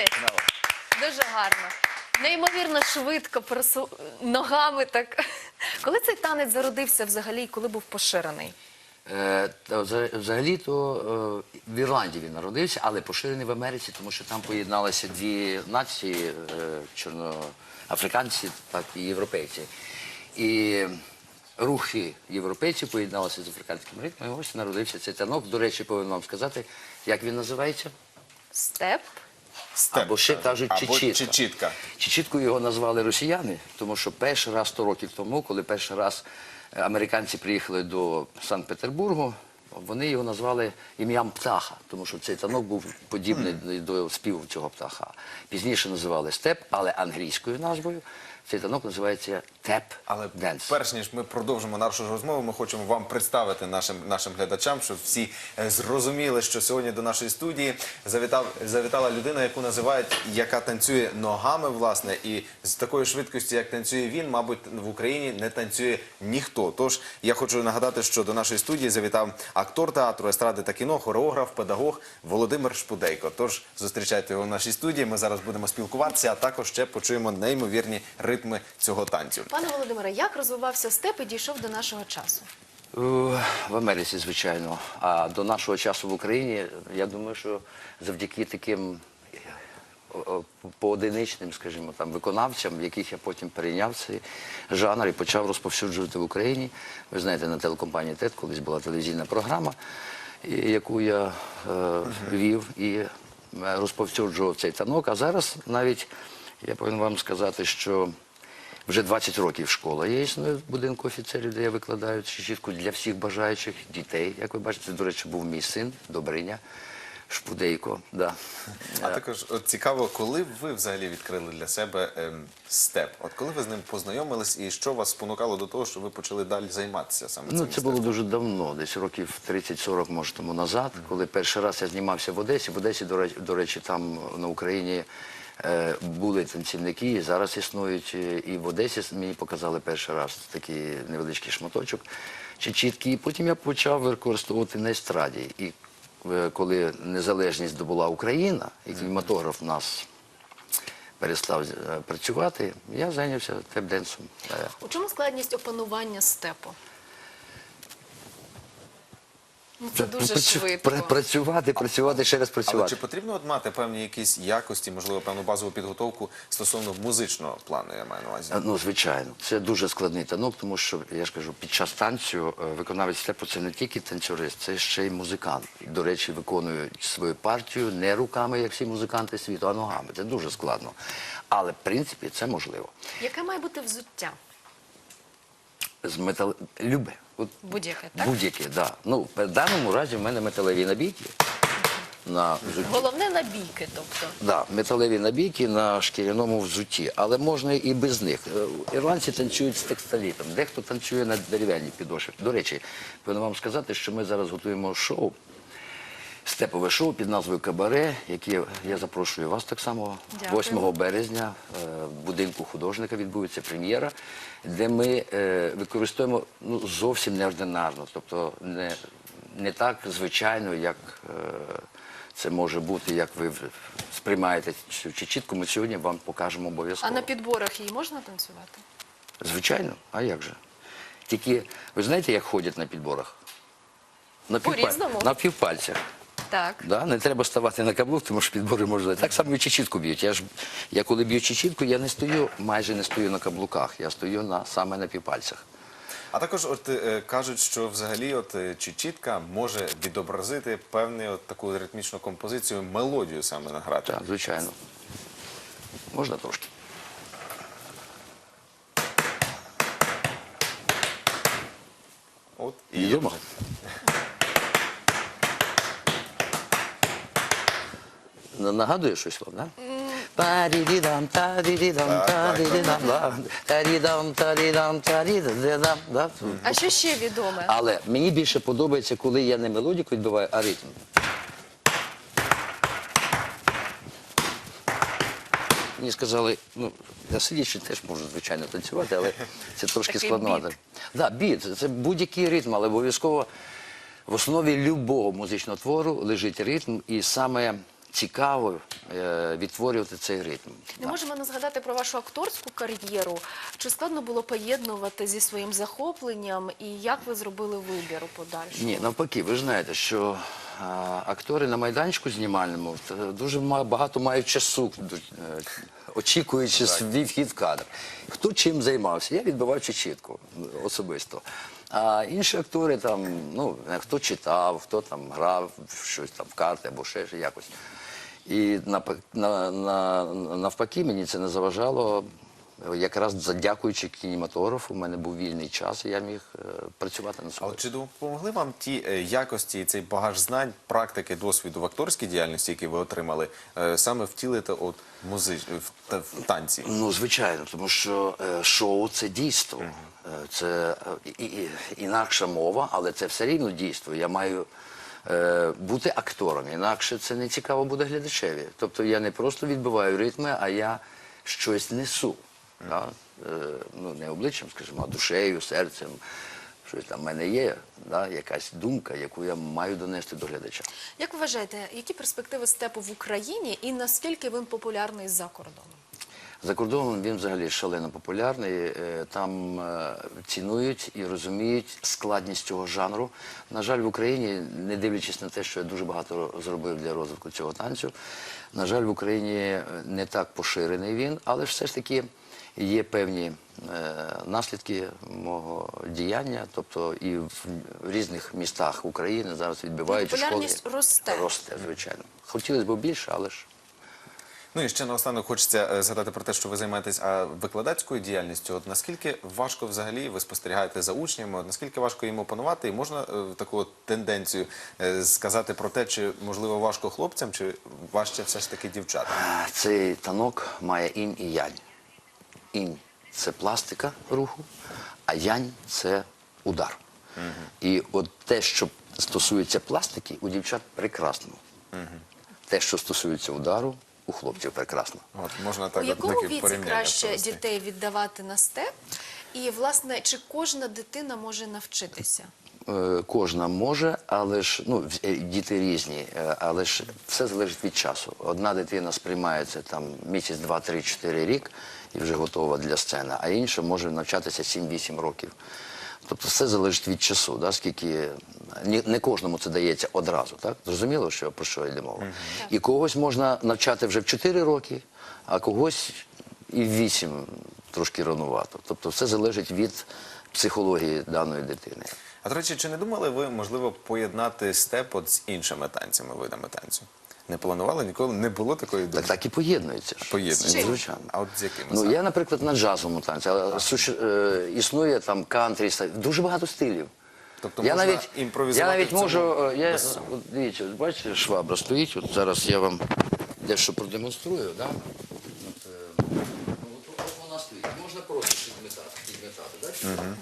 Молодець. Дуже гарно. Неймовірно швидко пересу... ногами так. Коли цей танець зародився взагалі і коли був поширений? Е, та вза- Взагалі-то е, в Ірландії він народився, але поширений в Америці, тому що там поєдналися дві нації е, чорноафриканці, так і європейці. І рухи європейців поєдналися з африканським ритмом. І ось народився цей танок. До речі, повинен вам сказати, як він називається. Степ. Степ, Або ще кажуть Або чечітка. чечітка. Чечіткою його назвали росіяни, тому що перший раз 100 років тому, коли перший раз е, американці приїхали до Санкт-Петербургу, вони його назвали ім'ям птаха, тому що цей танок був подібний до співу цього птаха. Пізніше називали степ, але англійською назвою цей танок називається теп Але денс. перш ніж ми продовжимо нашу розмову, ми хочемо вам представити нашим нашим глядачам, щоб всі е, зрозуміли, що сьогодні до нашої студії завітав завітала людина, яку називають, яка танцює ногами, власне, і з такою швидкістю, як танцює він, мабуть, в Україні не танцює ніхто. Тож я хочу нагадати, що до нашої студії завітав актор театру, естради та кіно, хореограф, педагог Володимир Шпудейко. Тож зустрічайте його в нашій студії. Ми зараз будемо спілкуватися, а також ще почуємо неймовірні ритми цього танцю. Пане Володимире, як розвивався степ і дійшов до нашого часу? В Америці, звичайно. А до нашого часу в Україні, я думаю, що завдяки таким поодиничним, скажімо, там виконавцям, яких я потім перейняв цей жанр і почав розповсюджувати в Україні. Ви знаєте, на телекомпанії ТЕД колись була телевізійна програма, яку я е, вів і е, розповсюджував цей танок. А зараз навіть я повинен вам сказати, що вже 20 років школа є існує в будинку офіцерів, де я викладаю чітку для всіх бажаючих дітей. Як ви бачите, до речі, був мій син Добриня Шпудейко. Да. А також от цікаво, коли ви взагалі відкрили для себе ем, степ? От коли ви з ним познайомились, і що вас спонукало до того, що ви почали далі займатися саме Ну, цим це було дуже давно, десь років 30-40, може, тому назад, коли перший раз я знімався в Одесі. В Одесі, до речі, до речі там на Україні були танцівники, і зараз існують. е, І в Одесі мені показали перший раз такий невеличкий шматочок чи чіткий. Потім я почав використовувати на естраді. І е, коли незалежність здобула Україна, і кінематограф в нас перестав е, працювати, я зайнявся теп-денсом. Е, У чому складність опанування степу? Ну, це дуже Працю- швидко. пра- Працювати, працювати, ще раз Але працювати. чи потрібно от мати певні якісь якості, можливо, певну базову підготовку стосовно музичного плану, я маю на увазі? Ну, звичайно, це дуже складний танок, тому що я ж кажу, під час танцю е, виконавець степу це не тільки танцюрист, це ще й музикант. До речі, виконує свою партію не руками, як всі музиканти світу, а ногами. Це дуже складно. Але в принципі це можливо. Яке має бути взуття? З метал... Любе. Будь-яке, так? Будь-яке, так. Да. Ну, в даному разі в мене металеві набійки на взутті. Головне набійки, тобто. Да, металеві набійки на шкіряному взутті, але можна і без них. Е, Ірландці танцюють з текстолітом, дехто танцює на дерев'яній підошві. До речі, повинен вам сказати, що ми зараз готуємо шоу, степове шоу під назвою Кабаре, яке я запрошую вас так само. Дякую. 8 березня е, в будинку художника відбудеться прем'єра, де ми е, використовуємо ну, зовсім неординарно, тобто не, не так звичайно, як е, це може бути, як ви сприймаєте цю чечітку. Ми сьогодні вам покажемо обов'язково. А на підборах її можна танцювати? Звичайно, а як же? Тільки ви знаєте, як ходять на підборах? По-різному. на півпальцях. Так. Да? Не треба ставати на каблук, тому що підбори можна. Так само і чечітку б'ють. Я ж я коли б'ю чечітку, я не стою, майже не стою на каблуках, я стою на саме на півпальцях. А також от е, кажуть, що взагалі от е, чечітка може відобразити певну от таку ритмічну композицію, мелодію саме награти. Так, звичайно. Можна трошки. От і Йдемо. Нагадує щось вам, да? Парідідам, тарідідам, Так, так, тарідідам, тарідам, тарідам, тарідам, да? А що ще відоме? Але мені більше подобається, коли я не мелодіку відбиваю, а ритм. Мені сказали, ну, я сидячи теж можу, звичайно, танцювати, але це трошки Такий складновато. біт. Да, біт, це будь-який ритм, але обов'язково в основі любого музичного твору лежить ритм, і саме цікаво е, відтворювати цей ритм. Не можемо не згадати про вашу акторську кар'єру. Чи складно було поєднувати зі своїм захопленням і як ви зробили вибір у подальшому? Ні, навпаки, ви ж знаєте, що а, актори на майданчику знімальному т- дуже ма- багато мають часу, е, очікуючи свій вхід в кадр. Хто чим займався? Я відбивав чітко особисто. А інші актори там, ну, хто читав, хто там грав в щось там в карти або ще ж якось. І на, на, навпаки, мені це не заважало. Якраз задякуючи кінематографу, у мене був вільний час, і я міг е, працювати на А собою. от чи допомогли вам ті е, якості цей багаж знань, практики, досвіду в акторській діяльності, які ви отримали, е, саме втілити от музич... в, в танці? Ну, звичайно, тому що е, шоу це дійство. Це е, і, і, інакша мова, але це все рівно дійство. Я маю бути актором, інакше це не цікаво буде глядачеві. Тобто я не просто відбиваю ритми, а я щось несу. Да? Е, ну, не обличчям, скажімо, а душею, серцем. Щось там в мене є, да? якась думка, яку я маю донести до глядача. Як вважаєте, які перспективи степу в Україні і наскільки він популярний за кордоном? За кордоном він взагалі шалено популярний. Е, Там е, цінують і розуміють складність цього жанру. На жаль, в Україні, не дивлячись на те, що я дуже багато зробив для розвитку цього танцю, на жаль, в Україні е, не так поширений він, але все ж таки є певні е, наслідки мого діяння. Тобто і в різних містах України зараз відбиваються школи. Популярність росте. Росте, звичайно. Хотілося б більше, але ж. Ну і ще наостанок хочеться е, згадати про те, що ви займаєтесь викладацькою діяльністю. От наскільки важко взагалі ви спостерігаєте за учнями? От наскільки важко їм опанувати? І можна е, таку от тенденцію е, сказати про те, чи можливо важко хлопцям, чи важче все ж таки дівчатам? Цей танок має інь і янь. Інь це пластика руху, а янь це удар. І от те, що стосується пластики, у дівчат прекрасно. Те, що стосується удару, у хлопців прекрасно. От можна так У от якому віці краще провести. дітей віддавати на степ? І, власне, чи кожна дитина може навчитися? Е, Кожна може, але ж ну е, діти різні, е, але ж все залежить від часу. Одна дитина сприймається там місяць, два, три, чотири рік і вже готова для сцени, а інша може навчатися 7-8 років. Тобто все залежить від часу, да, скільки не, не кожному це дається одразу, так? Зрозуміло, що про що йде мова. І когось можна навчати вже в 4 роки, а когось і в 8 трошки ранувато. Тобто все залежить від психології даної дитини. А до речі, чи не думали ви, можливо, поєднати степ от з іншими танцями, видами танцю? Не планували ніколи? Не було такої думки? Так так і поєднується. ж. Поєднується. Звичайно. А от з якими Ну, саме? я, наприклад, на джазовому танці, але суще- е, існує там кантрі, ста- дуже багато стилів. Тобто я можна навіть, імпровізувати Я навіть в цьому можу, е, я, без- от, дивіться, от бачите, швабра стоїть, от зараз я вам дещо продемонструю, да? От, е, ну, от, от вона стоїть, можна просто підметати, підметати, да?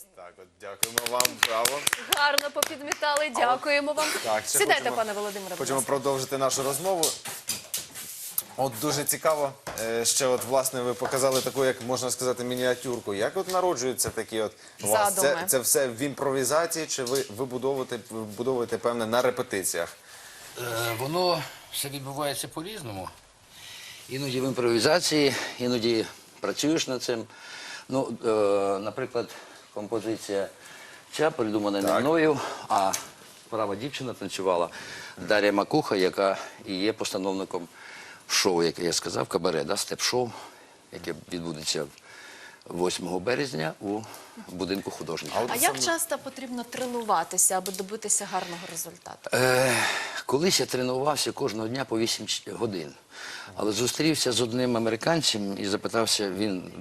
Ось так от. Дякуємо вам, браво. Гарно попідмітали, дякуємо вам. Так, ще Сідайте, хочемо- пане Володимире. будь Хочемо ласка. продовжити нашу розмову. От дуже цікаво, е, ще от власне ви показали таку, як можна сказати, мініатюрку. Як от народжуються такі от у вас? Це, це все в імпровізації, чи ви вибудовуєте, вибудовуєте певне на репетиціях? Е, Воно все відбувається по-різному. Іноді в імпровізації, іноді працюєш над цим. Ну, е, наприклад, композиція ця придумана не мною, а права дівчина танцювала Дар'я Макуха, яка і є постановником шоу, яке я сказав, кабаре, да, степ-шоу, яке відбудеться 8 березня у будинку художників. от А як часто потрібно тренуватися, аби добитися гарного результату? Е, колись я тренувався кожного дня по 8 годин. Але зустрівся з одним американцем і запитався, він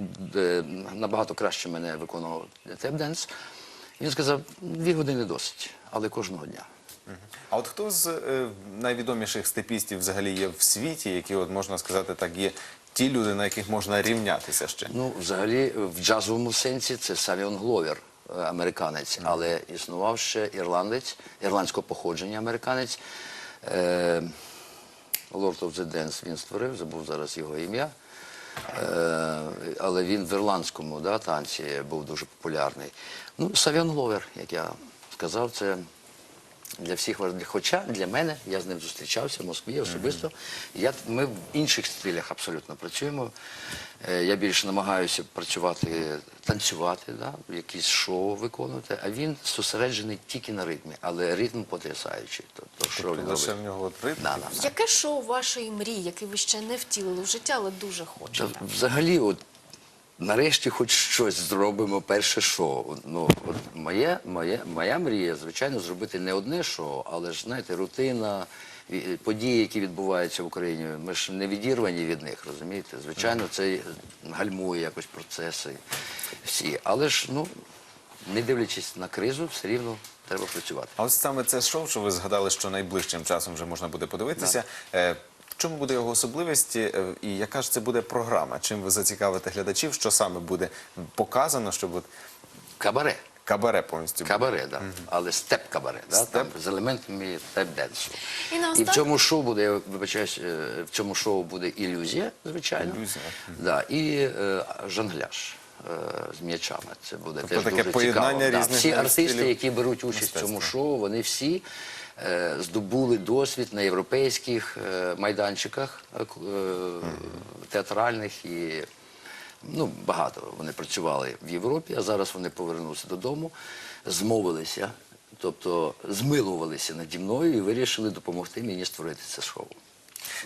набагато краще мене виконував теп-денс. Він сказав, дві години досить, але кожного дня. А от хто з е, найвідоміших степістів взагалі є в світі, які, от можна сказати, так є ті люди, на яких можна рівнятися ще? Ну, взагалі, в джазовому сенсі це Савіон Гловер, е, американець, але існував ще ірландець, ірландського походження американець. Е, Lord of the Dance він створив, забув зараз його ім'я. Е, але він в ірландському да, танці був дуже популярний. Ну, Савіон Гловер, як я сказав, це для всіх важливо. Хоча для мене, я з ним зустрічався в Москві особисто. Я, ми в інших стилях абсолютно працюємо. Е, Я більше намагаюся працювати, танцювати, да, якісь шоу виконувати, а він зосереджений тільки на ритмі, але ритм потрясаючий. Тобто, що він Лише в нього от ритм. Да, да, да. Яке шоу вашої мрії, яке ви ще не втілили в життя, але дуже Та хочете? Взагалі, от нарешті хоч щось зробимо перше шоу. Ну, от моє, моє, моя мрія, звичайно, зробити не одне шоу, але ж знаєте, рутина, події, які відбуваються в Україні. Ми ж не відірвані від них, розумієте? Звичайно, це гальмує якось процеси всі. Але ж, ну, не дивлячись на кризу, все рівно треба працювати. А ось саме це шоу, що ви згадали, що найближчим часом вже можна буде подивитися. Е, В чому буде його особливість е, і яка ж це буде програма? Чим ви зацікавите глядачів? Що саме буде показано, щоб от Кабаре. кабаре повністю? Кабаре, да. але степ кабаре, да, Степ. там, з елементами теп-денсу. І І, в цьому шоу буде, я вибачаюсь, е, в цьому шоу буде ілюзія, звичайно. Ілюзія. Да, і е, жонгляж. е, З м'ячами. Це буде Тобто теж таке дуже поєднання цікаво. Да, різних Всі стилів артисти, які беруть участь в цьому шоу, вони всі здобули досвід на європейських е, майданчиках е, е, театральних і ну, багато вони працювали в Європі, а зараз вони повернулися додому, змовилися, тобто змилувалися наді мною і вирішили допомогти мені створити це шоу.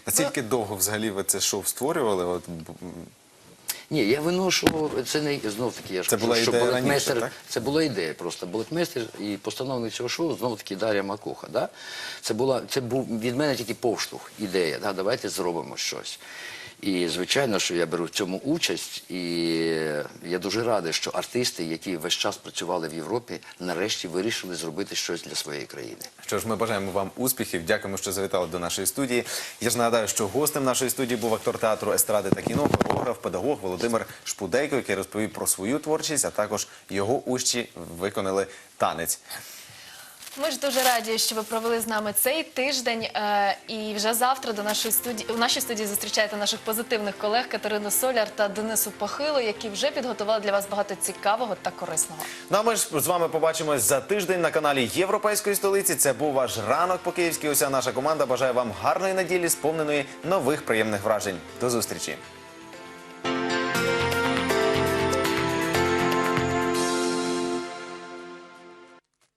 Наскільки довго взагалі ви це шоу створювали? От, Ні, я виношу, це не знов таки, я ж Це кажу, була що ідея балетмейстер, раніше, так? це була ідея просто. Балетмейстер і постановник цього шоу знов таки Дар'я Макуха. Да? Це, була, це був від мене тільки повштовх, ідея. Да? Давайте зробимо щось. І звичайно, що я беру в цьому участь, і я дуже радий, що артисти, які весь час працювали в Європі, нарешті вирішили зробити щось для своєї країни. Що ж, ми бажаємо вам успіхів. Дякуємо, що завітали до нашої студії. Я ж нагадаю, що гостем нашої студії був актор театру естради та кіно, хореограф, педагог Володимир Шпудейко, який розповів про свою творчість, а також його учні виконали танець. Ми ж дуже раді, що ви провели з нами цей тиждень. е, І вже завтра до нашої студії у нашій студії зустрічаєте наших позитивних колег Катерину Соляр та Денису Пахило, які вже підготували для вас багато цікавого та корисного. Ну а ми ж з вами побачимось за тиждень на каналі Європейської столиці. Це був ваш ранок по київськи. Уся наша команда бажає вам гарної неділі, сповненої нових приємних вражень. До зустрічі.